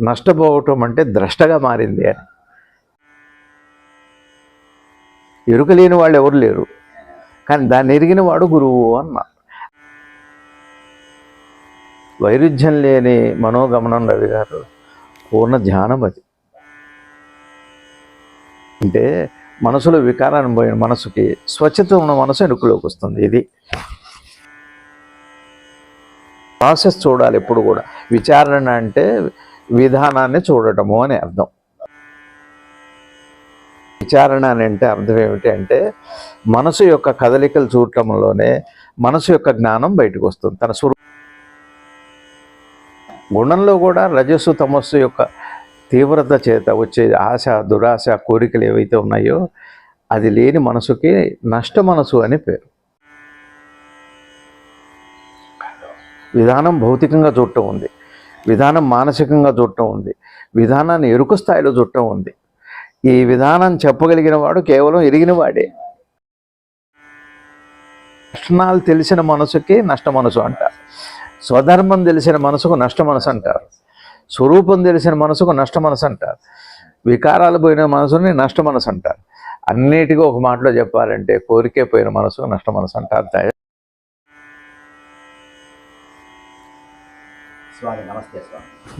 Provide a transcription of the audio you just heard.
నష్టపోవటం అంటే ద్రష్టగా మారింది అని ఎరుక లేని వాళ్ళు ఎవరు లేరు. కానీ దాన్ని ఎరిగిన వాడు గురువు అన్న. వైరుధ్యం లేని మనోగమనం రవి గారు పూర్ణ ధ్యానం అది. అంటే మనసులో వికారాన్ని పోయిన మనసుకి స్వచ్ఛత ఉన్న మనసు ఎరుకలోకి వస్తుంది ఇది. ప్రాసెస్ చూడాలి ఎప్పుడు కూడా. విచారణ అంటే విధానాన్ని చూడటము అని అర్థం. విచారణ అని అంటే అర్థం ఏమిటి అంటే మనసు యొక్క కదలికలు చూడటంలోనే మనసు యొక్క జ్ఞానం బయటకు వస్తుంది. తన స్వరూ గుణంలో కూడా రజస్సు తమస్సు యొక్క తీవ్రత చేత వచ్చే ఆశ దురాశ కోరికలు ఏవైతే ఉన్నాయో అది లేని మనసుకి నష్ట మనసు అని పేరు. విధానం భౌతికంగా చూడటం ఉంది. విధానం మానసికంగా చూడటం ఉంది. విధానాన్ని ఎరుక స్థాయిలో చూడటం ఉంది. ఈ విధానం చెప్పగలిగిన వాడు కేవలం ఎరిగిన వాడే. లక్షణాలు తెలిసిన మనసుకి నష్ట మనసు అంటారు స్వధర్మం తెలిసిన మనసుకు నష్ట మనసు అంటారు స్వరూపం తెలిసిన మనసుకు నష్ట మనసు అంటారు వికారాలు పోయిన మనసుని నష్ట మనసు అంటారు అన్నిటికీ ఒక మాటలో చెప్పాలంటే కోరికే పోయిన మనసు నష్ట మనసు అంటారు స్వామి నమస్తే స్వామి